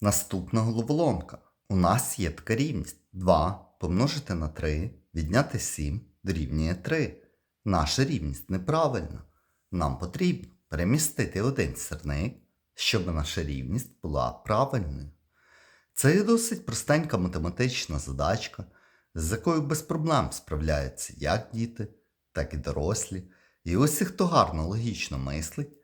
Наступна головоломка. У нас є така рівність 2 помножити на 3, відняти 7 дорівнює 3. Наша рівність неправильна. Нам потрібно перемістити один сірник, щоб наша рівність була правильною. Це досить простенька математична задачка, з якою без проблем справляються як діти, так і дорослі. І усі, хто гарно логічно мислить,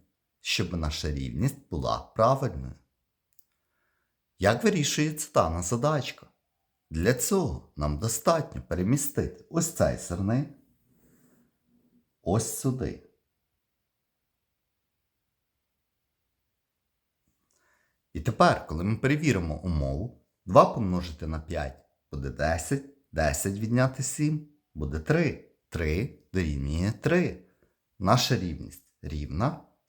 щоб наша рівність була правильною. Як вирішується дана задачка? Для цього нам достатньо перемістити ось цей сирник ось сюди. І тепер, коли ми перевіримо умову, 2 помножити на 5 буде 10, 10 відняти 7 буде 3. 3 дорівнює 3. Наша рівність рівна.